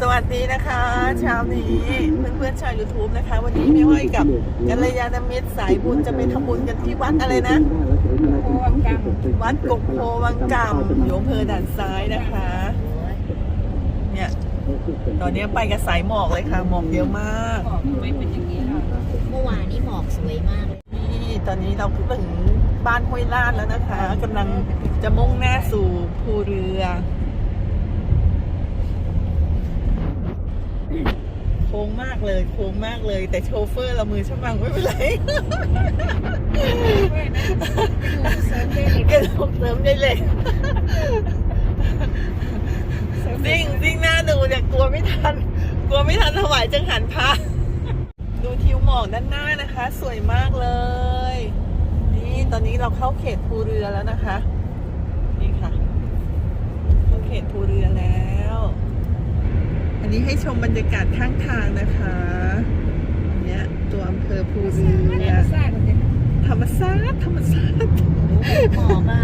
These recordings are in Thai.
สวัสดีนะคะเช้านี้เพื่อนๆชาว YouTube นะคะ วันนี้พี่ห้อยกับกัลยาณมิตรสายบุญจะไปทำบุญกันที่วัดอะไรนะโพวังกรรมวัดกกโพวังกำอยู่อำเภอด่านซ้ายนะคะ เนี่ย ตอนนี้ไปกับสายหมอกเลยค่ะ หมอกเยอะมากบอกไม่เป็นอย่างนี้หรอกเมื่อวานนี้หมอกสวยมากเลยนี่ตอนนี้เราถึงบ้านห้วยลาดแล้วนะคะกำลังจะมุ่งหน้าสู่ภูเรือ โค้งมากเลยโค้งมากเลย แต่โชเฟอร์เรามือช่างไม่เป็นไรเว้ยนะอยู่เสริมได้เลยกระโดดเสริมได้เลยสิ่งสิ่งหน้าดูเนี่ยกลัวไม่ทัน กลัวไม่ทันถวายจังหันพระดูทิวหมอกด้านหน้านะคะ สวยมากเลย นี่ตอนนี้เราเข้าเขตภูเรือแล้วนะคะ นี่ค่ะเข้าเขตภูเรือแล้วอั นนี้ให้ชมบรรยากาศข้างทางนะคะอันเนี้ยตัวอำเภอภูเรือสร้างมันจะธรรมศาสตร์ธรรมศาสตร์หมอกอะ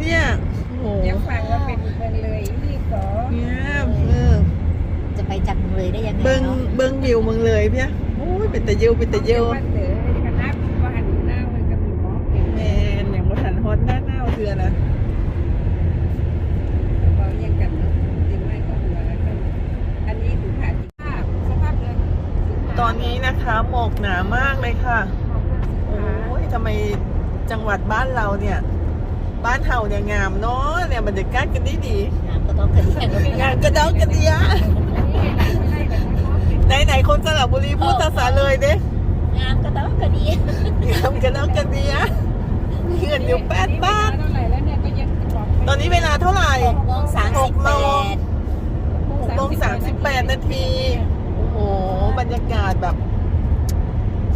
เนี่ยโอ้โหเดี๋ยวฟังว่าเป็นเมืองเลยนี่ก็เนี่ยเออจะไปจากเมืองเลยได้ยังไงเบิ้งเนาะเบิ้งวิวเมืองเลยเพียโอ้ยเป็นตะเยวเป็นตะเยวบ้านเต๋อคณะบ้านหน้ามันก็มีหมอเป็นแมนอย่างมาทันฮอตหน้าหน้าเทือนะ เรายังกันเนาะจริงไหมก็หัวแล้วกันอันนี้ถือผ่านภาพสภาพเรือ ตอ นนี้นะคะหมอกหนามากเลยค่ะ โอ้ยทำไมจังหวัดบ้านเราเนี่ย บ้านเฮาเนี่ยงามเนาะเนี่ยบรรยากาศกันดีดีน้ำก็ต้องกระเดียงๆงานกระเดากระเดียไหนไหนๆคนสระบุรีพูดภาษาเลยเด้งามก็ต้องกระเดียงงามกระเดากระเดียมีเงินอยู่แปดบาทเท่าไหร่แล้วเนี่ยก็ยังบอกตอนนี้เวลาเท่าไหร่หกโมงสามสิบแปดหกโมงสามสิบแปดนาที โอ้โห บรรยากาศแบบ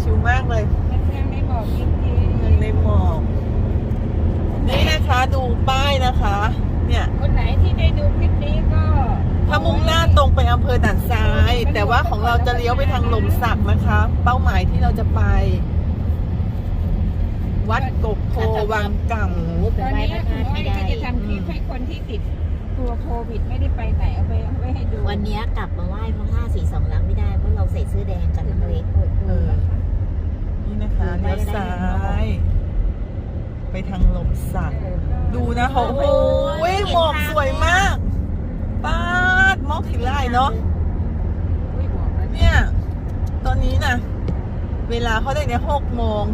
ชิลมากเลยมันยังไม่บอกจริงเมืองในหมอกนี่นะคะดูป้ายนะคะ เนี่ยๆคนไหนที่ได้ดูคลิปนี้ก็ถ้ามุ่งหน้าตรงไปอำเภอด่านซ้าย แต่ว่าของเราจะเลี้ยวไปทางหลมสักนะคะ เป้าหมายที่เราจะไป วัดกกโพวังกังโอ้โหตเป็นอนไหว้นี้พระธาตุคุณไม่อ้อยได้ก็จะทำคลิปให้คนที่ติดตัวโควิด ไม่ได้ไปไหนเอาไปเอาไว้ให้ดูวันเนี้ยกลับมาไหว้พระธาตุสีสองลังไม่ได้เพราะเราใส่เสื้อแดงกันเลยเออ นี่นะคะเลี้ยวซ้าย ไปทางหลมสัก ดูนะโอ้โหหมอกสวยมากป้าดหมอกถึงไรเนาะอุ้ยบอกแล้วเนี่ย ตอนนี้นะเวลาเขาได้เนี่ยหกโมง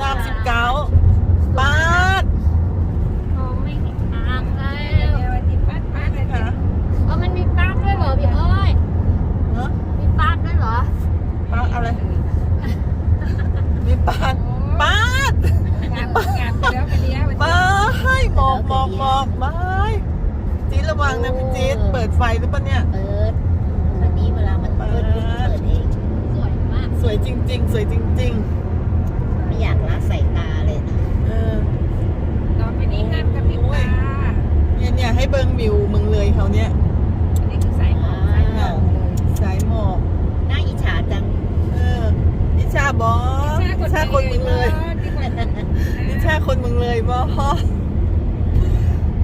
สามสิบเก้าป้าด มองไม่เห็นทางเล เดี๋ยวย วันที่ปัดปัดเลย ค่ะ เออมันมีปลั๊กด้วยเหรอพี่เอ้ย เนาะ มีปลั๊กด้วยเหรอ ป้าดอะไร มี ป้าดป้าดงานงานไปแล้วไปเลี้ยวป้าให้หมอกหมอกหมอกไม่จี๊ดระวังนะพี่จี๊ดเปิดไฟหรือเปล่าเนี่ยเปิดวันนี้เวลามันมืดมันเปิดเองสวยมากสวยจริง ๆ สวยจริงไม่อยากละสายตาเลยนะๆเออต่อไปนี้ห้ามกระพริบตาเนี่ยเนี่ยให้เบิงวิวเมืองเลยเขาเนี่ยอันนี้คือสายหมอกสายหมอกเลยสายหมอกน่าอิจฉาจังเออนิชาบอสนิชาคนเมืองเลยนิชาคนเมืองเลยบอส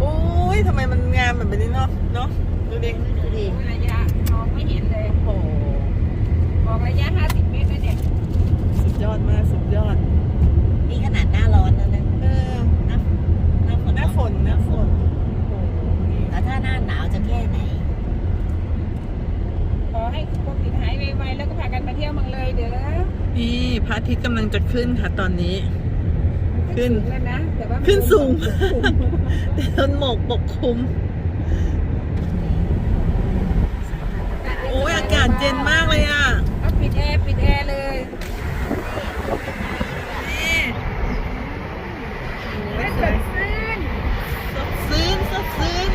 โอ้ยทำไมมันงามแบบนี้เนาะเนาะดูดิดูดิระยะมองไม่เห็นเลยโอ้โหบอกระยะ50เมตรนะเนี่ยสุดยอดมากสุดยอด นี่ขนาดหน้าร้อนแล้วนะเออหน้าหน้าฝนหน้าฝนหน้าฝนโอ้โหนี่แล้วถ้าหน้าหนาวจะแค่ไหนข อให้โควิดหายไวๆแล้วก็พากันมาเที่ยวเมืองเลยเดี๋ยวนี่พระอาทิตย์กำลังจะขึ้นค่ะตอนนี้ ขึ้นแล้วนะแต่ว่าขึ้นสูงมากแต่ต้นหมอกปกคลุมโอ้ยอากาศเย็นมากเลยอะเอาปิดแอร์ปิดแอร์เลยนี่ไม่สดชื่นสดซื้นสดซื้น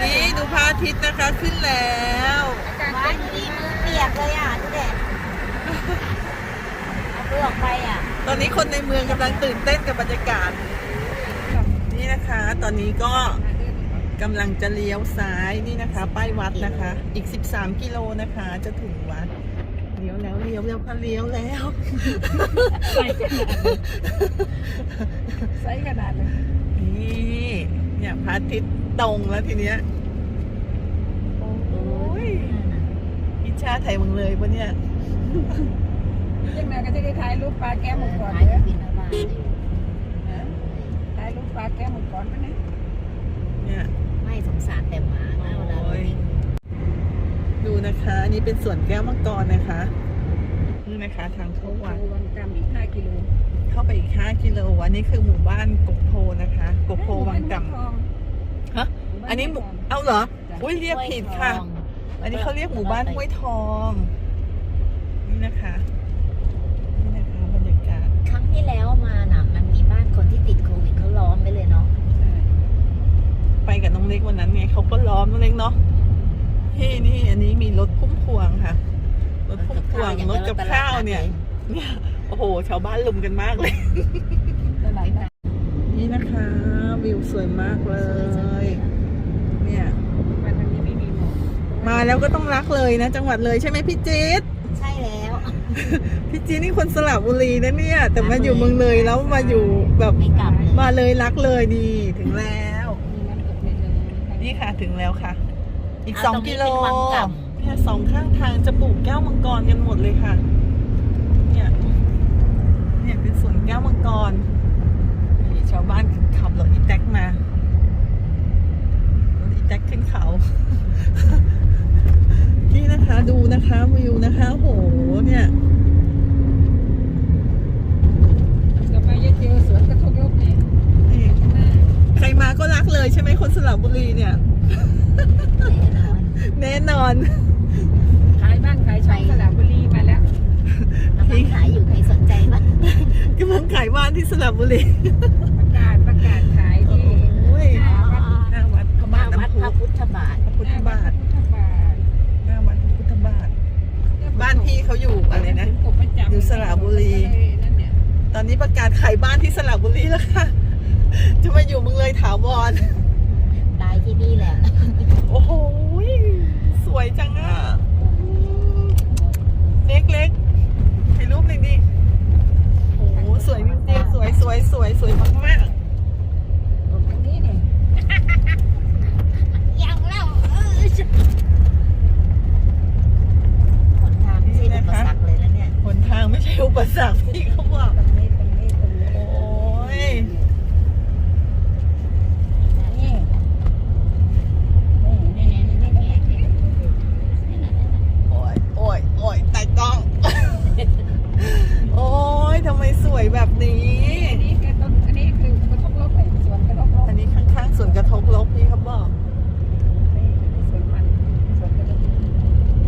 นี่ดูพระอาทิตย์นะคะขึ้นแล้ว อากาศ ว้า เย็ ย น ดู ดี ดิมื มา อก เปียกเลยอะดูเด็เอาเปลือกไป อะตอนนี้คนในเมืองกำลังตื่นเต้นกับบรรยากาศ นี่นะคะ ตอนนี้ก็กำลังจะเลี้ยวซ้ายนี่นะคะ ป้ายวัดนะคะ อีก 13 กิโลนะคะ จะถึงวัดเลี้ยวแล้วเลี้ยวแล้วค่ะเลี้ยวแล้วใส่ขนาดเลยนี่เนี่ยพระอาทิตย์ตรงแล้วทีเนี้ยไทยเมึงเลยปะเนี่ย ยังไงก็จะได้ถ่ายรูปปลาแก้วมังกรท้ายเด้อบินมาอยู่ถ่ายรูปปลาแก้วมังกรไปนะเนี่ยไม่สงสารแต่หมานะเวลาเราวิ่งดูนะคะ อันนี้เป็นสวนแก้วมังกรนะคะนี่นะคะทางเข้าวัดวังกำอีก5กิโลเข้าไปอีก5กิโลอันนี้คือหมู่บ้านกกโพนะคะกกโพวังกำฮะอันนี้หมู่เอาเหรออุ้ยเรียกผิดค่ะ อันนี้เขาเรียกหมู่บ้านห้วยทอง นี่นะคะ นี่นะคะบรรยากาศ ครั้ง ที่แล้วมาน่ะ มันมีบ้านคนที่ติดโควิดเขาล้อมไปเลยเนาะไปกับน้องเล็กวันนั้นไงเขาก็ล้อมน้องเล็กเนาะนี่นี่อันนี้มีรถพุ่มพวงค่ะ รถพุ่มพวงรถกับข้าวเนี่ยเนี่ยโอ้โหชาวบ้านลุมกันมากเลยตลาดนัดนี่นะคะ วิวสวยมากเลย เนี่ยมาทางนี้ไม่มีหมอกมาแล้วก็ต้องรักเลยนะ จังหวัดเลยใช่ไหมพี่จี๊ดใช่แล้ว พี่จี๊ดนี่คนสระบุรีนะเนี่ย แต่มาอยู่เมืองเลยแล้วมาอยู่แบบไม่กลับเลยมาเลยรักเลยดีถึงแล้วมีน้ำตกในเลยนี่ค่ะถึงแล้วค่ะ อีกเอาสองตรงนี้กิโลเป็นวังกเนี่ยสองข้างทางจะปลูกแก้วมังกรกันหมดเลยค่ะ เนี่ยเนี่ยเป็นสวนแก้วมังกรนี่ชาวบ้านขับรถอีแท็กมารถอีแท็กขึ้นเขา นี่นะคะดูนะคะวิวนะคะโหเนี่ยต่อไปจะเจอสวนกระทงลบเนี่ยนี่ข้างหน้าใครมาก็รักเลยใช่ไหมคนสระบุรีเนี่ยแน่นอนแน่นอนขายบ้านขายช่องสระบุรีมาแล้วกำลังขายอยู่ใครสนใจบ้างกำลังขายบ้านที่สระบุรีประกาศประกาศขายที่โอ้ยหน้าวัดหน้าวัดพระมาบาทวัดน้ำพุพระพุทธบาทพระพุทธบาทพุทธบาท หน้าวัดพระพุทธบาท บ้านพี่เขาอยู่อะไรนะ ผมประจำ อยู่ส ระบุรีนั่นเนี่ยตอนนี้ประกาศขายบ้านที่สระบุรีแล้วค่ะ จะมาอยู่เมึงเลยถาวร ตายที่นี่แหละ โอ้โห สวยจังอะเล็กเล็กๆถ่ายรูปหน่อยดิโอ้โห สวยจริงๆสวยสวยสวยสวยมากมาก ตรงนี้เนี่ย ยังเล่าเออจะหนทางไม่ใช่อุปสรรคเลยนะเนี่ย ๆหน ทางไม่ใช่อุปสรรคพี่เขาบอก ตรงนี้ตรงนี้ตรงนี้ โอ้ย นี่นี่นี่นี่นี่นี่ โอ้ยโอ้ยโอ้ยแต่กล้อง โอ้ยทำไมสวยแบบนี้ อันนี้คือต้นอันนี้คือกระทบลบเลยสวนกระทบลบ อันนี้ข้างๆสวนกระทบลบพี่เขาบอก นี่สวนมันสวนกระทบ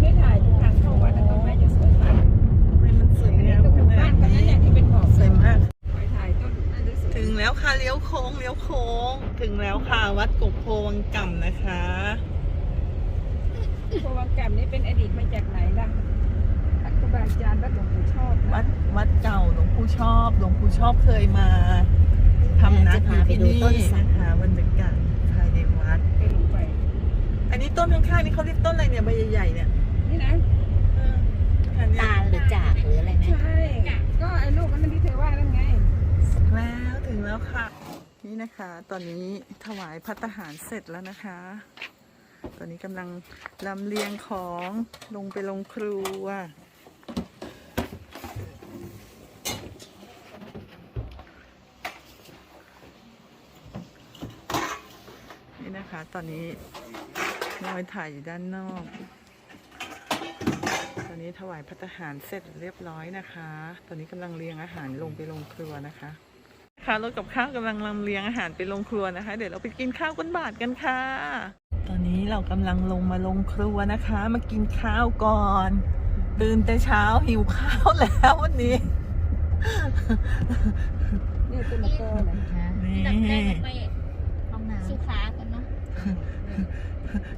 ไม่ถ่ายทางเข้าวัดนะต้นไม้จะสวยมาก ทำไมมันสวย อันนี้ งาม ก็ ข หมู่ นา บ้า ด นคนนั้น นี้ เนี่ยที่เป็นบอก สวยมาก ไปถ่ายต้นนั่นด้วยสวย ถึงแล้วค่ะเลี้ยวโค้งเลี้ยวโค้ง ถึงแล้วค่ะวัดกกโพวังก่ำนะคะ พวังแก่มนี่เป็นอดีตมาจากไหนล่ะอัครูบาอาจารย์วัดหลวงปู่ชอบนะ วัดวัดเก่าหลวงปู่ชอบหลวงปู่ชอบเคยมาทำนัก จะ อ พา ยู่ ไป ที่ ดูต้น นี่ สัก นะคะบรรยากาศภายในวัด ไปลงไป อันนี้ต้นข้างๆนี่เขาเรียกต้นอะไรเนี่ยใบใหญ่ๆเนี่ย นี่นะ เอออันเนี้ย ตาลหรือจากหรืออะไรนะ ใช่ ก็ไอ้ลูกนั้นที่เธอว่านั่นไง แล้วถึงแล้วค่ะ นะคะ ตอนนี้ถวายพัตหารเสร็จแล้วนะคะ ตอนนี้กำลังลำเลียงของลงไปลงครัวนี่นะคะ ตอนนี้น้อยถ่ายอยู่ด้านนอก ตอนนี้ถวายพัตหารเสร็จเรียบร้อยนะคะ ตอนนี้กำลังเรียงอาหารลงไปลงครัวนะคะ ค่ะรถกับข้าวกำลังลำเลียงอาหารไปลงครัวนะคะ เดี๋ยวเราไปกินข้าวก้นบาทกันค่ะ ตอนนี้เรากำลังลงมาลงครัวนะคะ มากินข้าวก่อนตื่นแต่เช้าหิวข้าวแล้ววันนี้นี่ตัวนักเกอร์นะนี่ดับแรกไปห้องน้สุขากันเนาะ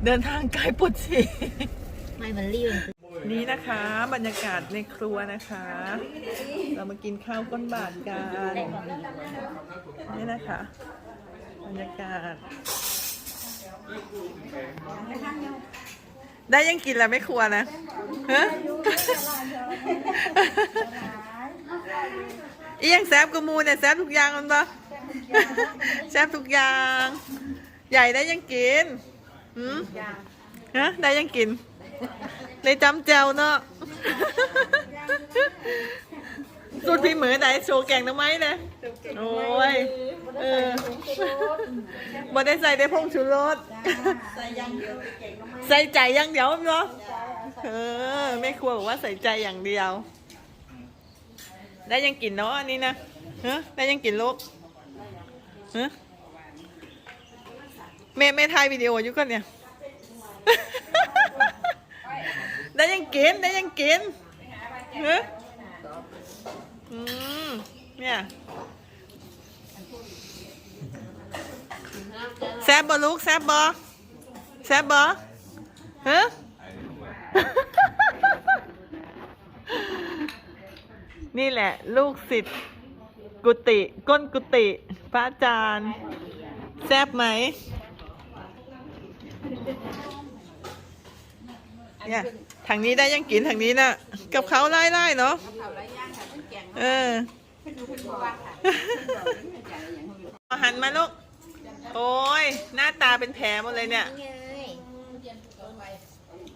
เดินทางไกลปวดฉี่ำไม่มันรีบ นี่นะคะ บรรยากาศในครัวนะคะ เรามากินข้าวก้นบาทกัน นี่นะคะ บรรยากาศ ได้ยังกินแล้วไม่ครัวนะฮะอียังแซบกว่าหมูเนี่ยแซบทุกอย่างมันปะแซบทุกอย่าง ใหญ่ได้ยังกิน หืมฮะได้ยังกินไเลยจำแจวเนาะสูตรพี่เหมือไหนโชว์แกงน้ำไม้นะโอ้ยเออบ่ได้ใส่ได้พงชูรสใส่ใจอย่างเดียวเนาะเออแม่ครัวบอกว่าใส่ใจอย่างเดียว ได้ยังกินเนาะอันนี้นะเฮ้ได้ยังกินลูกเฮ้แม่แม่ถ่ายวิดีโออยู่ก่อนเนี่ยได้ยัง กินได้ยังกินเฮ้อืมเนี่ยแซบบอลูกแซบบอแซบบอฮะนี่แหละ ลูกศิษย์กุฏิก้นกุฏิพระอาจารย์แซบไหมเนี่ย ทางนี้ได้ยังกินทางนี้นะกับเขาไล่ไล่เนาะเผาไรย่างค่ะเพิ่นแกงเออเพิ่นดูเพิ่นบอกว่าค่ะเอาหันมาลูกโอ้ยหน้าตาเป็นแผลหมดเลยเนี่ยนี่ไง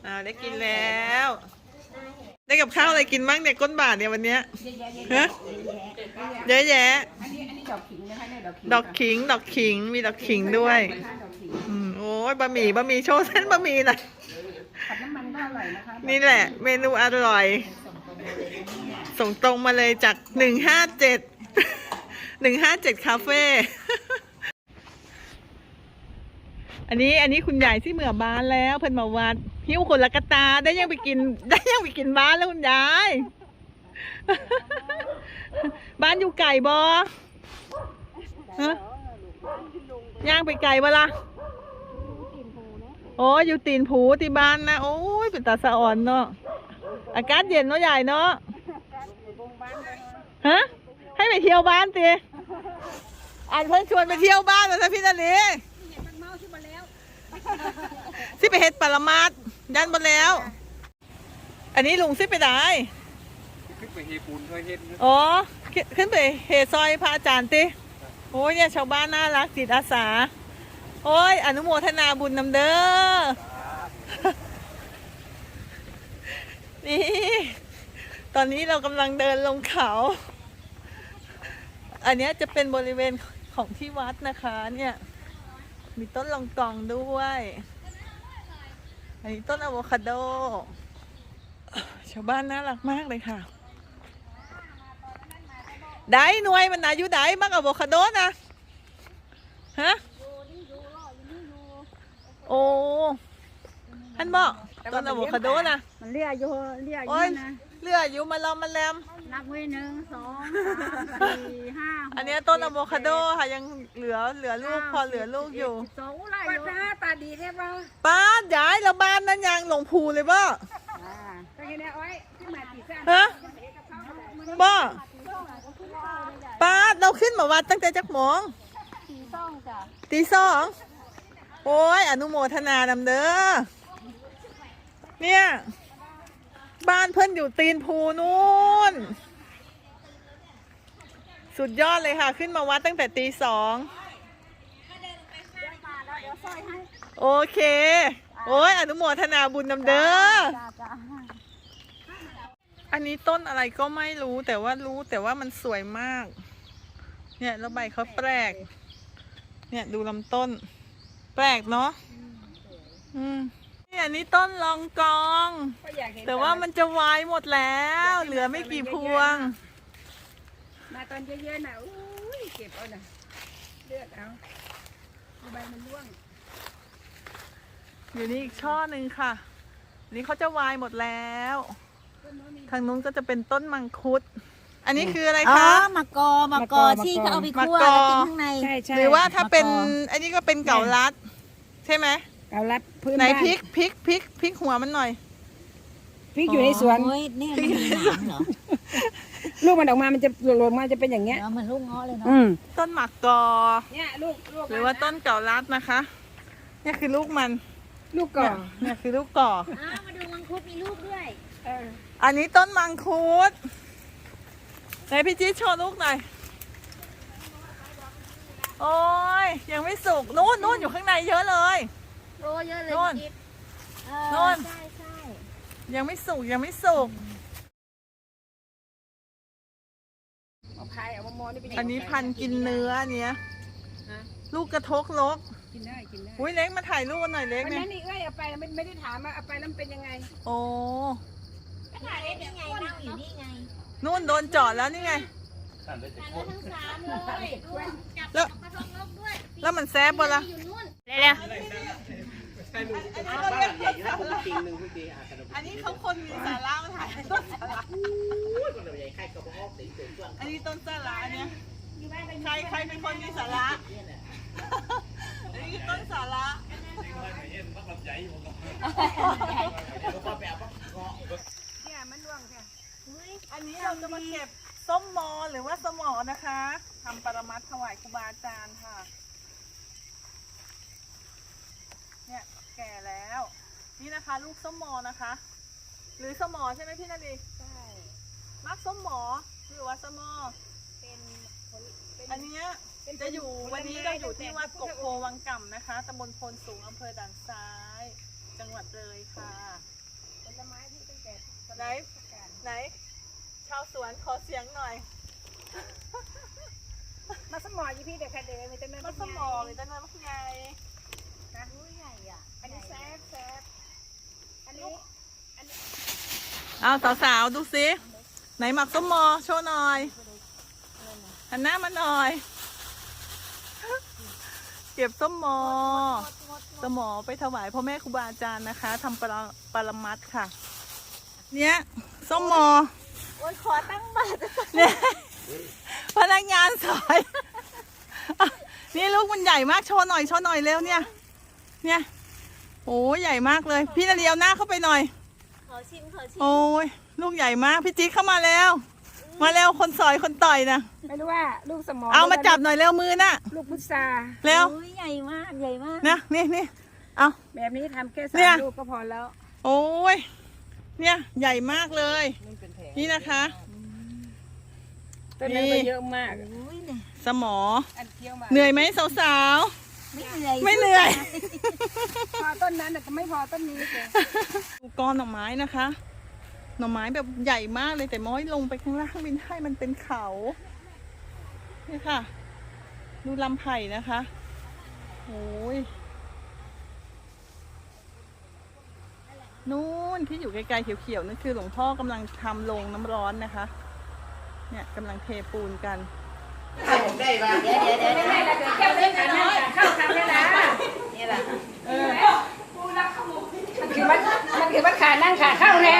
อ่าได้กินแล้ว ได้กับข้าวอะไรกินบ้างเนี่ยก้นบาทเนี่ยวันเนี้ยฮะเยอะแยะอันนี้อันนี้ดอกขิงนะคะเนี่ยดอกขิงดอกขิงดอกขิงมีดอกขิงด้วยดอกขิงอืมโอ้ยบะหมี่บะหมี่โชว์เส้นบะหมี่หน่อยผัด นี่แหละ เมนูอร่อย ส่งตรงมาเลยจากหนึ่งห้าเจ็ดหนึ่งห้าเจ็ดคาเฟ่อันนี้อันนี้คุณยายที่เหมือบ้านแล้วเพิ่นมาวัดหิ้วคนละกะตาได้ยังไปกิน ได้ยังไปกินบ้านแล้วคุณยาย บ้านอยู่ไก่บอฮะย่างไปไก่บ่ล่ะ โอ้ยอยู่ตีนผูที่บ้านนะโอ้ยเป็นตาสะอ่อนเนาะอากาศเย็นเนาะใหญ่เนาะฮะให้ไปเที่ยวบ้านสิอ่านเพื่อนชวนไปเที่ยวบ้านเลยพี่นาลีที่ไปเฮ็ดปรมาดยันบนแล้ว อันนี้ลุงซิไปไหนขึ้นไปเฮปูนเคยเห็นนะอ๋อขึ้นขึ้นไปเฮซอยพระอาจารย์ติโอ้ยเนี่ยชาวบ้านน่ารักจิตอาสา โอ้ย อนุโมทนาบุญนำเด้อ นี่ ตอนนี้เรากำลังเดินลงเขา อันนี้จะเป็นบริเวณของที่วัดนะคะเนี่ย มีต้นลองกองด้วย อันนี้ต้นอะโวคาโด ชาวบ้านน่ารักมากเลยค่ะ ได้หน่วยมันอายุได้มักอะโวคาโดนะ ฮะ โอ้ท่านบอกต้นอะโวคาโดนะมันเรียกอยู่เรียกอโอ้ยู่ยนะเลือดอยู่มาลอมมาแลมนับไว้หนึ่งสองสามสี่ห้าหกอันเนี้ยต้นอะโวคาโดค่ะยังเหลือเหลือลูกพอเหลือลูกอยู่สองไร่อยู่ป้าตาดีใช่ป่ะป้าย้ายแล้วบ้านนั้นยังหลงพูเลยบ่อ่าก็แค่นี้เอาไว้ขึ้นมาตีซ่าฮะบ่ป้าเราขึ้นมาวัดตั้งแต่จักโมงสีส้มจ้ะตีสอง โอ้ยอนุโมทนานำเด้อเนี่ย บ้านเพื่อนอยู่ตีนภูนู่น สุดยอดเลยค่ะ ขึ้นมาวัดตั้งแต่ตีสองโอเค โอ้ยอนุโมทนาบุญนำเด้ออันนี้ต้นอะไรก็ไม่รู้แต่ว่ารู้แต่ว่ามันสวยมาก เนี่ยแล้วใบเขาแปลก เนี่ยดูลำต้น แปลกเนาะอืมนี่อันนี้ต้นลองกอง ก็อยากเห็นแต่ว่ามันจะวายหมดแล้ว เหลือไม่กี่พวง มาตอนเยอะๆน่ะอุ้ยเก็บเอาน่ะเลือกเอาใบมันร่วงอยู่นี่อีกช่อหนึ่งค่ะนี่เขาจะวายหมดแล้วทางนู้นก็จะเป็นต้นมังคุด อันนี้คืออะไรอ๋อคะมะกอมะกอ ที่เขาเอาไปคั่วมะกอ แล้วกินข้างใน ใช่ใช่หรือว่าถ้าเป็นมะกออันนี้ก็เป็นเก่าลัด ใช่ไหมเกาลัดพื้นไหนบ้าพริกพริกพริกพริกหัวมันหน่อย พริกอยู่ในสวน โอ้ยเนี่ยมันมีหนามเหรอลูกมันออกมา มันจะหล่นมาจะเป็นอย่างเงี้ย เนาะมันลูกเงาะเลยเนาะอืมต้นหมักกอ เนี่ยลูกลูกหรือว่าต้นเก่าลัดนะคะเนี่ยคือลูกมันลูกก่อเนี่ยเนี่ยคือลูกก่อ อ้าวมาดูมังคุดมีลูกด้วยเอออันนี้ต้นมังคุด ไหนพี่จี๊ดโชว์ลูกหน่อย โอ้ยยังไม่สุกนู่นนู่นอยู่ข้างในเยอะเลย โรเยอะเลยโน่นจิ๊บเออโน่น ใช่ใช่ยังไม่สุกยังไม่สุก เอาพายเอามามอนี่เป็นยังไงอันนี้พันธุ์กินเนื้อเนี้ยฮะลูกกระทกลกกินได้กินได้อุ้ยเล็กมาถ่ายรูปหน่อยเล็กวันเนี่นั้ยนนี่เอ้ยเอาไปไม่ไม่ได้ถามว่าเอาไปแล้วมันเป็นยังไงโอ้ถ่ายได้ไงนั่งอยู่นี่ไง นู่นโดนจอดแล้วนี่ไงทั้งสามเลยดูจับแล้วกระทงนกด้วยแล้วมันแซบบ่ละอยู่นู่นอันนี้เขาเรียกต้นสาระอันนี้เขาคนมีสาระมาถ่ายต้นสาระอันนี้ต้นสาระเนี่ยใครใครเป็นคนมีสาระอันนี้คือต้นสาระ เนี่ยมันร่วงค่ะ อันนี้เราจะ มาเก็บส้มมอหรือว่าสมอนะคะทำปรมัตถ์ถวายครูบาอาจารย์ค่ะ เนี่ยแก่แล้ว นี่นะคะ ลูกส้มมอนะคะ หรือสมอใช่ไหมพี่นาดีใช่มักส้มหมอหรือว่าสมอเป็นผลเป็น อันเนี้ยจะอยู่วันนี้เราอยู่ที่วัดกกโพวังก่ำนะคะตำบลโพนสูงอำเภอด่านซ้าย จังหวัดเลยค่ะผลไม้ที่ตั้งแต่ไหนไหน ชาวสวนขอเสียงหน่อย มาสมอยี่พี่เด็กค่ะเด็กมีแต่แม่มักสมอหรือจะเนินมักไงนะใหญ่อะอันนี้แซ่บแซ่บอันนี้เอาสาวๆดูสิไหนหมักส้มมอโชว์หน่อยหันหน้ามาหน่อย เก็บส้มมอ สมอไปถวายพ่อแม่ครูบาอาจารย์นะคะทำปรปรมัดค่ะ เนี้ยส้มมอ โอ้ยขอตั้งบัตรเนี่ยพนักงานสอยอะนี่ลูกมันใหญ่มากโชว์หน่อยโชว์หน่อยเร็วเนี่ย เนี่ยโอ้ใหญ่มากเลย พี่นาเรียวหน้าเข้าไปหน่อย ขอชิมขอชิมโอ้ยลูกใหญ่มากพี่จิ๊กเข้ามาแล้ว มาเร็วคนสอยคนต่อยนะไม่รู้ว่าลูกสมอเอามาจับหน่อยเร็วมือน่ะลูกพุทราเร็วโอ้ยใหญ่มากใหญ่มากนะนี่นี่เอาแบบนี้ทำแค่สาเนี่มยลูกก็พอแล้ว โอ้ยเนี่ยใหญ่มากเลย นี่นะคะ ต้นนั้นก็เยอะมากโอ้ยเนี่ยสมอ อันเที่ยวมาเหนื่อยไหมสาวไม่เหนื่อยๆ ไม่เหนื่อย พอต้นนั้นแต่ไม่พอต้นนี้เลยดูกอนหน่อไม้นะคะ หน่อไม้แบบใหญ่มากเลยแต่ม้อยลงไปข้างล่างวินให้มันเป็นเขานี่ค่ะ ดูลำไผ่นะคะโอ้ย นู่นที่อยู่ไกลๆเขียวๆนั่นคือหลวงพ่อกำลังทำโรงน้ำร้อนนะคะ เนี่ยกำลังเทปูนกันเดี๋ยวเดี๋ยวเดี๋ยวเดี๋ยวไม่ละเดี๋ยวแก้วเล่นกันนะเข้าทางเวลานี่แหละมันคือมันมันคือมันขานั่งขาเข้าแน่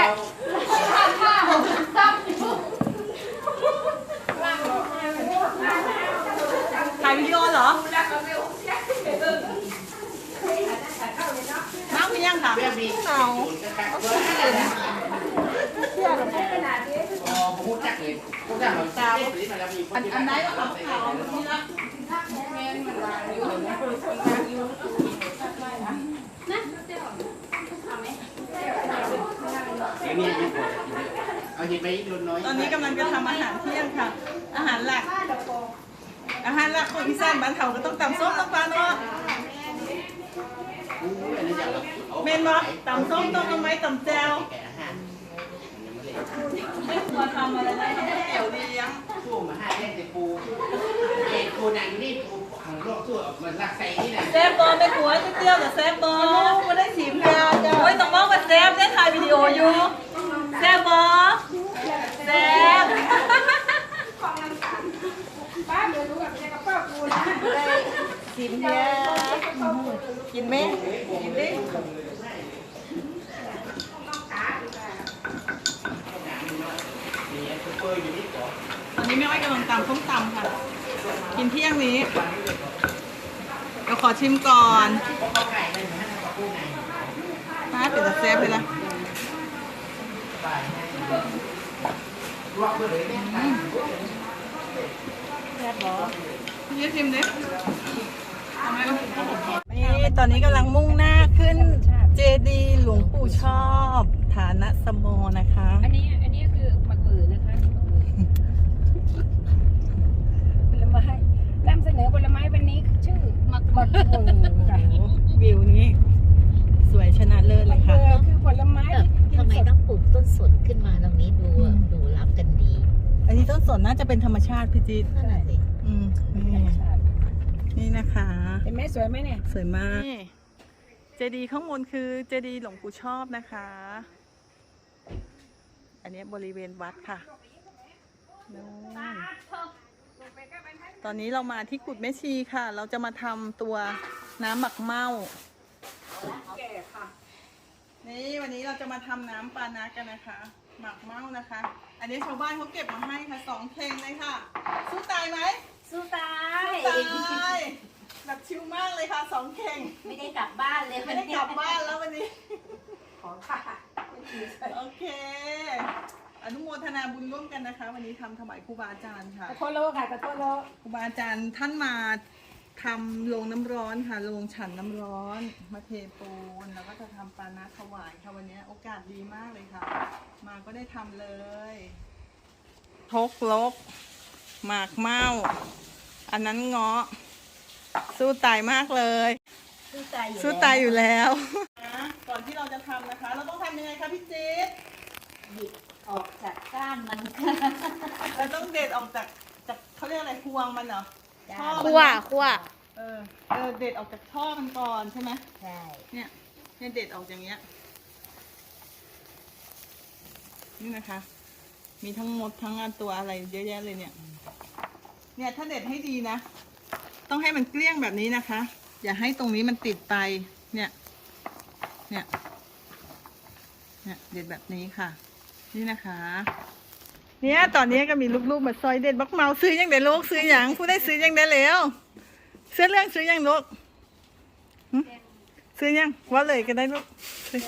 ถ่ายวิดีโอเหรอ น้ำมียังค่ะเอาอันอันไหนเอาเอาที่ละเอาหยิบไปรุ่นน้อยตอนนี้กำลังจะทำอาหารเที่ยงค่ะ อาหารหลัก อาหารหลักคนอีสานบ้านเขาก็ต้องตำส้มต้องปลาเนาะ เมนบอตำส้มต้มน้ำไม้ตำแจวไม่ควรทำอะไรนะทำก๋วยเตี๋ยวเลี้ยงช่วงมาห้าเล่นแต่ปูเอ็ดปูหนังนี่ปูของโลกทั่วเหมือนลักไซนี่นะแซ่บบอไม่กลัวก๋วยเตี๋ยวกับแซ่บบอไม่ได้สีมยาจ้ะโอ้ยต้องมองว่าแซ่บได้ถ่ายวิดีโออยู่แซ่บบอแซ่บป้าเดี๋ยวรู้กับกระเป๋ากูนะกินเนี่ยกินไหมกินดิ ตอนนี้แม่อ้อยกำลังตำส้มตำค่ะ กินเที่ยงนี้เดี๋ยวขอชิมก่อนป้าเป็นตะแซ่บเลยนะพี่ชิมดินี่ตอนนี้กำลังมุ่งหน้าขึ้นเจดีหลวงปู่ชอบ ฐานะสโมนะคะ อันนี้ เป็นนี้ชื่อมะกรูมะดกวิวนี้ สวยชนะเลิศเลยค่ะคือผลไม้ทำไมต้องปลูกต้นสนขึ้นมาตรงนี้ดูดูรับกันดีอันนี้ต้นสนน่าจะเป็นธรรมชาติพี่จิ๊ดขนแหละสิอืมนี่นี่นะคะ เห็นไหมสวยไหมเนี่ย สวยมากเจดียข้างบนคือเจดียหลวงปู่ชอบนะคะ อันนี้บริเวณวัดค่ะนู่น ตอนนี้เรามาที่กุดแม่ชีค่ะ เราจะมาทำตัวน้ำหมักเมาแก่ค่ะ นี่วันนี้เราจะมาทำน้ำปานากันนะคะ หมักเมานะคะ อันนี้ชาวบ้านเขาเก็บมาให้ค่ะสองเพลงเลยค่ะ สู้ตายไหมสู้ตายตายแบบชิวมากเลยค่ะสองเข่งไม่ได้กลับบ้านเลยไม่ได้กลับบ้านแล้ววันนี้ ขอค่ะโอเค อนุโมทนาบุญร่วมกันนะคะ วันนี้ทำถวายครูบาอาจารย์ค่ะกระโทษโลค่ะกระโทษโลครูบาอาจารย์ท่านมาทำโรงน้ำร้อนค่ะโรงฉันน้ำร้อน มาเทปูนแล้วก็จะทำปานะถวายค่ะวันนี้โอกาสดีมากเลยค่ะ มาก็ได้ทำเลยทกลก หมากเมาอันนั้นเงาะ สู้ตายมากเลย สู้ตายอยู่สู้ตายอยู่แล้วก่อนที่เราจะทำนะคะ เราต้องทำยังไงคะพี่จี๊ดหยิบ ออกจากก้านมันเราต้องเด็ดออกจากจากเขาเรียกอะไรพวงมันเหรอจ้าท่อมันคั่วคั่วเออเออเด็ดออกจากท่อมันก่อนใช่ไหมใช่เนี่ยเนี่ยเด็ดออกอย่างเงี้ย นี่นะคะ มีทั้งหมดทั้งอันตัวอะไรเยอะแยะเลยเนี่ย เนี่ยถ้าเด็ดให้ดีนะ ต้องให้มันเกลี้ยงแบบนี้นะคะ อย่าให้ตรงนี้มันติดไป เนี่ย เนี่ย เนี่ยเด็ดแบบนี้ค่ะ นี่นะคะ เนี่ยตอนนี้ก็มีลูกๆมาซอยเด็ดบักเมาซื้อยังเด็ดลูกซื้ออย่างผู้ได้ซื้อยังได้แล้วซื้อเรื่องซื้อยังลูกหึซื้อยังว่าเลยก็ได้ลูกซื้อ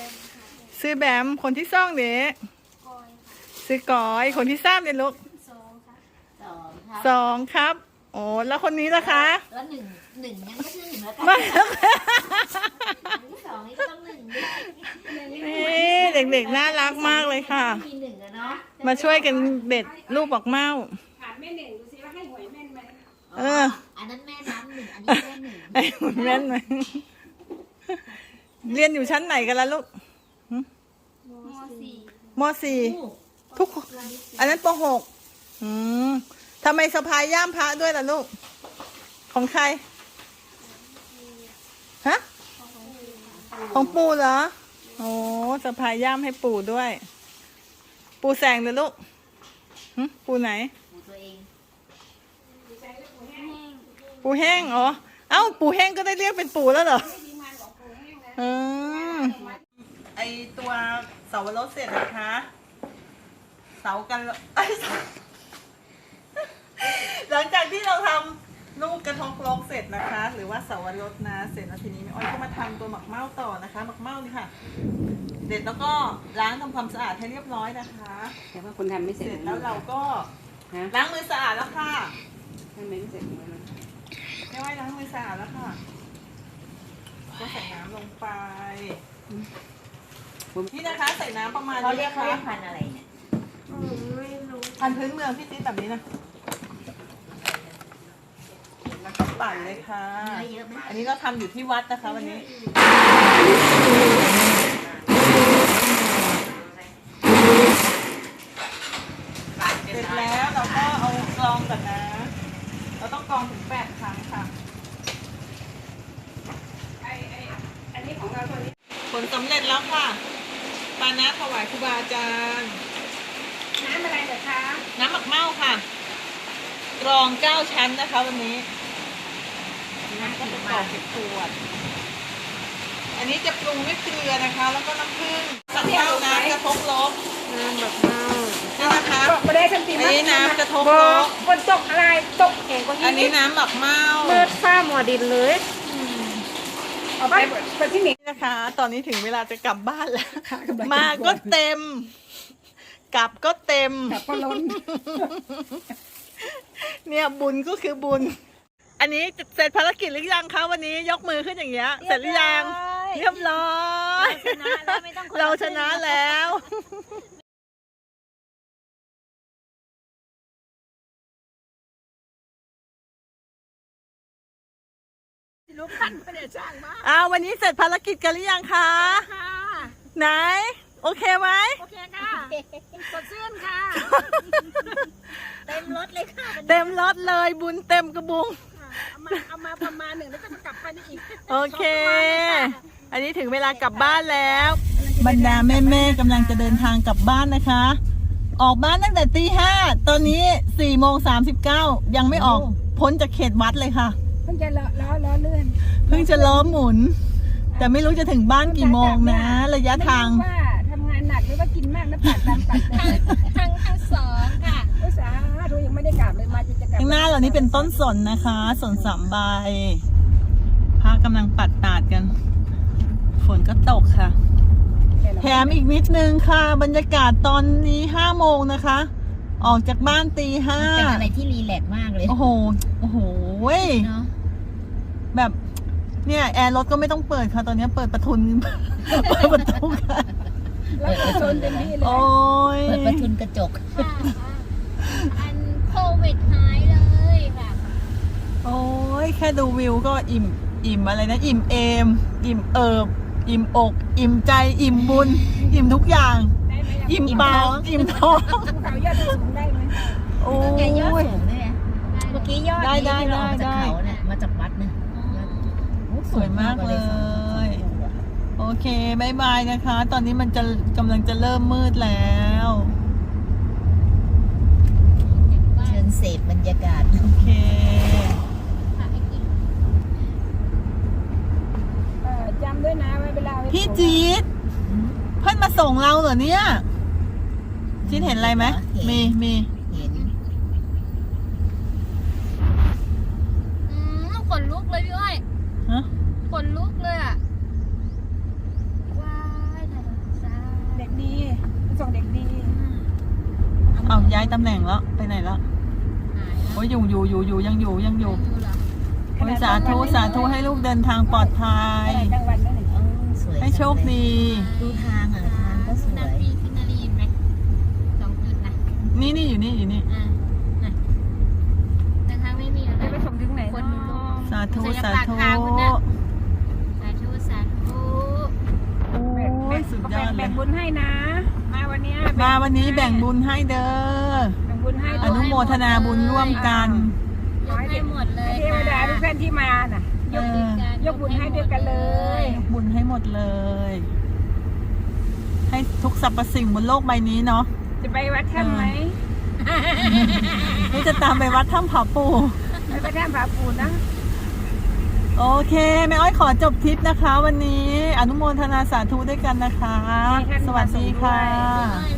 ซื้อแบมคนที่ซ่องเด็ซื้อกอยคนที่สามเนี่ยลูกสองครับสองครับโอ้แล้วคนนี้ล่ะคะแล้วหนึ่ง หนึ่งยังไม่ถึงแล้วกันมาอันที่สองนี่ก็ต้องหนึ่งด้วยนี่เด็กๆน่ารักมากเลยค่ะ มีหนึ่งอะเนาะมาช่วยกันเด็ดลูกบักเมาถามแม่หนึ่งดูสิว่าให้หวยแม่นไหมเออ อันนั้นแม่น้ำหนึ่งอันนี้แม่หนึ่งไอ้หุ่นแม่นไหมเรียนอยู่ชั้นไหนกันล่ะลูกมสี่มสี่ทุกคนอันนั้นปหกอืมทำไมสะพายย่ามพระด้วยล่ะลูก ของใคร ฮะ ของปู่เหรอ โอ้สะพายย่ามให้ปู่ด้วย ปู่แสงเลยลูกหึปู่ไหน ปูตัวเอง ปู่แห้งอ๋อ เอ้า ปู่แห้งก็ได้เรียกเป็นปู่แล้วเหรออืมไอตัวเสาวรสเสร็จนะคะ เสากันไอยเสาหลังจากที่เราทำ ลูกกระทงลกเสร็จนะคะ หรือว่าเสาวรสนะเสร็จแล้วทีนี้แม่อ้อยก็มาทำตัวหมักเม่าต่อนะคะ หมักเม่านี่ค่ะ เด็ดแล้วก็ล้างทำความสะอาดให้เรียบร้อยนะคะ แต่ว่าคนทำไม่เสเสร็จร็จแล้วเราก็ฮะล้างมือสะอาดแล้วค่ะทำไมไม่เสร็จเลยไม่ไหวล้างมือสะอาดแล้วค่ะ ก็ใส่น้ำลงไป นี่นะคะใส่น้ำประมาณเขานี้เรียกนะเขาคะเรียกพันธุ์อะไรเนี่ย พันธุ์พื้นเมืองพี่จี๊ดแบบนี้นะ แล้วก็ ปั่นเลยค่ะเนื้อเยอะไหมอันนี้เราทำอยู่ที่วัดนะคะวันนี้ เสร็จแล้วเราก็เอากรองก่อนนะ เราต้องกรองถึงแปดครั้งค่ะไอไออันนี้ของเราตัวนี้ ผลสำเร็จแล้วค่ะปานะถวายครูบาอาจารย์ น้ำอะไรเหรอคะ น้ำหมักเม่าค่ะ กรองเก้าชั้นนะคะวันนี้ น้ำก็จะกรองเป็นขวด อันนี้จะปรุงด้วยเกลือนะคะ แล้วก็น้ำผึ้งสักเท่าน้ำกระทบลบน้ำแบบเมานี่นะคะบอกไม่ได้ทันทีอันนี้น้ำกระทบบลอกบคนตกอะไรตกแข่งกว่าอันนี้นี้น้ำหมักเม่าเลือดฟ้าหมอดินเลยเอาไปไปที่หนึ่งนี่นะคะ ตอนนี้ถึงเวลาจะกลับบ้านแล้วค่ะกำลังมาก็เต็ม กลับก็เต็มกลับก็ล้นเนี่ยบุญก็คือบุญ อันนี้เสร็จภารกิจหรือยังคะวันนี้ยกมือขึ้นอย่างเงี้ย เสร็จหรือยัง เรียบร้อยชนะแล้วไม่ต้องคนละเราชนะแล้วลูกขันไม่ได้จ้างมาอ้าววันนี้เสร็จภารกิจกันหรือยังคะค่ะไหน โอเคไหมโอเคค่ะสดชื่นค่ะ เต็มรถเลยค่ะ เต็มรถเลยบุญเต็มกระบุง เอามาเอามาประมาณหนึ่งแล้วก็จะกลับไปอีกโอเค อันนี้ถึงเวลากลับบ้านแล้ว บรรดาแม่ๆกำลังจะเดินทางกลับบ้านนะคะ ออกบ้านตั้งแต่ตีห้าตอนนี้สี่โมงสามสิบเก้ายังไม่ออกพ้นจากเขตวัดเลยค่ะ เพิ่งจะล้อล้อล้อเลื่อนเพิ่งจะล้อหมุน แต่ไม่รู้จะถึงบ้านกี่โมงนะ ระยะทาง ไม่รู้ว่าทำงานหนักหรือว่ากินมากนะปัดตามปัดเลยทั้งทั้งสองค่ะอุตส่าห์ดูยังไม่ได้กลับเลย มาจะจะกลับข้างหน้าเรานี่เป็นต้นสนนะคะสนสามใบพระกำลังปัดตาดกัน ฝนก็ตกค่ะ แถมอีกนิดนึงค่ะ บรรยากาศตอนนี้ห้าโมงนะคะ ออกจากบ้านตีห้าเป็นอะไรที่รีแลกซ์มากเลย โอ้โห โอ้โหเว้ยเนาะแบบเนี่ยแอร์รถก็ไม่ต้องเปิดค่ะ ตอนนี้เปิดประทุนเปิดประตูค่ะแล้วก็ชนเต็มที่เลยโอ้ยเปิดประทุนกระจกค่ะอันโควิดหายเลยค่ะ โอ้ยแค่ดูวิวก็อิ่มอิ่มอะไรนะ อิ่มเอม อิ่มเอิบอิ่มอก อิ่มใจ อิ่มบุญ อิ่มทุกอย่างได้ไหมอิ่มปากอิ่มท้องภูเขายอดสูงได้ไหมโอ้แกยอดยสูงด้วยนะเมื่อกี้ยอดได้นี้ได้ที่เราออกจากได้เขาเนี่ยมาจากวัดเนี่ยยอดโอ้สวยมากเลยสองภูอะโอเคบายบายนะคะ ตอนนี้มันจะกำลังจะเริ่มมืดแล้วเชิญเสพบรรยากาศ โอเค ค่ะให้กิน เอ่อจำ ด้วยนะว่าเวลาไปพี่จี๊ดเพื่อนมาส่งเราเหรอเนี่ยจี๊ดเห็นอะไรไหมมีมีเห็นอืมขนลุกเลยพี่อ้อยฮะขนลุกเลยอะว้ายถ่ายรูปจ้าเด็กดีส่งเด็กดีเอาย้ายตำแหน่งแล้วไปไหนแล้วหายแล้วโอ้ยอยู่อยู่อยู่อยู่ยังอยู่ยังอยู่ ดูเหรอโอ้ยสาธุสาธุให้ลูกเดินทางปลอดภัยอะไรกลางวันนั่นเองโอ้ส วยให้โชคดี ดูทางอะทางก็สวยนาปีฟินารีไหมสองจุดนะนี่นี่อยู่นี่อยู่นี่ อ่าอะแต่ทางไม่มีอะไร จะไปส่งถึงไหนคนดูโลกสาธุมันจะสาปากธุทางคุณน่ะสาธุสาธุโอ้ยสุดยอดเลแบ่ย งบุญให้นะ มาวันเนี้ยมาวันนี้แบ่งบุญให้เด้อ แบ่งบุญให้อนุโมทนาบุญร่วมกัน ยกให้หมดเลยให้เทวดาทุกท่านที่มาน่ะยกด้ว ยกันยกบุญให้ด้วยกันเลยบุญให้หมดเลย ให้ทุกสรรพสิ่งบนโลกใบนี้เนาะ จะไปวัดถ้ำไหมนี่จะตามไปวัดถ้ำผาปู ไปวัดถ้ำผาปูนะ โอเคแม่อ้อยขอจบทริปนะคะ วันนี้ อนุโมทนาสาธุด้วยกันนะคะ สวัสดีค่ะ